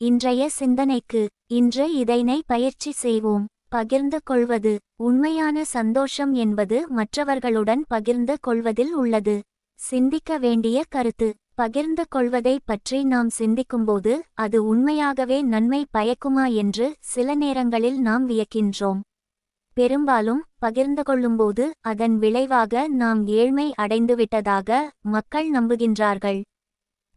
இன்றைய சிந்தனைக்கு இன்று இதனை பயிற்சி செய்வோம். பகிர்ந்து கொள்வது உண்மையான சந்தோஷம் என்பது மற்றவர்களுடன் பகிர்ந்து கொள்வதில் உள்ளது. சிந்திக்க வேண்டிய கருத்து. பகிர்ந்து கொள்வதை பற்றி நாம் சிந்திக்கும்போது அது உண்மையாகவே நன்மை பயக்குமா என்று சில நேரங்களில் நாம் வியக்கின்றோம். பெரும்பாலும் பகிர்ந்து கொள்ளும்போது அதன் விளைவாக நாம் ஏழ்மை அடைந்துவிட்டதாக மக்கள் நம்புகின்றார்கள்.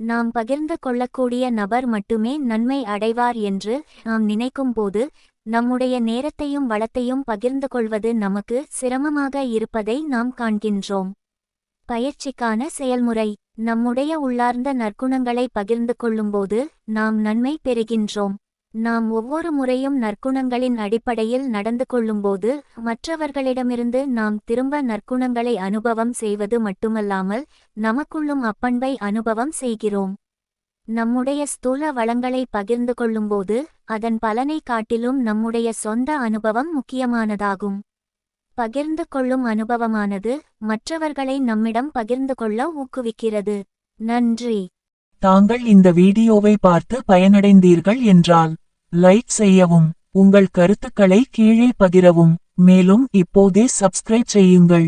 நாம் பகிர்ந்து கொள்ளக்கூடிய நபர் மட்டுமே நன்மை அடைவார் என்று நாம் நினைக்கும்போது நம்முடைய நேரத்தையும் வளத்தையும் பகிர்ந்து கொள்வது நமக்கு சிரமமாக இருப்பதை நாம் காண்கின்றோம். பயிற்சிக்கான செயல்முறை. நம்முடைய உள்ளார்ந்த நற்குணங்களை பகிர்ந்து கொள்ளும்போது நாம் நன்மை பெறுகின்றோம். நாம் ஒவ்வொரு முறையும் நற்குணங்களின் அடிப்படையில் நடந்து கொள்ளும்போது மற்றவர்களிடமிருந்து நாம் திரும்ப நற்குணங்களை அனுபவம் செய்வது மட்டுமல்லாமல் நமக்குள்ளும் அப்பண்பை அனுபவம் செய்கிறோம். நம்முடைய ஸ்தூல வளங்களை பகிர்ந்து கொள்ளும்போது அதன் பலனை காட்டிலும் நம்முடைய சொந்த அனுபவம் முக்கியமானதாகும். பகிர்ந்து கொள்ளும் அனுபவமானது மற்றவர்களை நம்மிடம் பகிர்ந்து கொள்ள ஊக்குவிக்கிறது. நன்றி. தாங்கள் இந்த வீடியோவை பார்த்து பயனடைந்தீர்கள் என்றால் லைக் செய்யவும் உங்கள் கருத்துக்களை கீழே பகிரவும் மேலும் இப்போதே சப்ஸ்கிரைப் செய்யுங்கள்.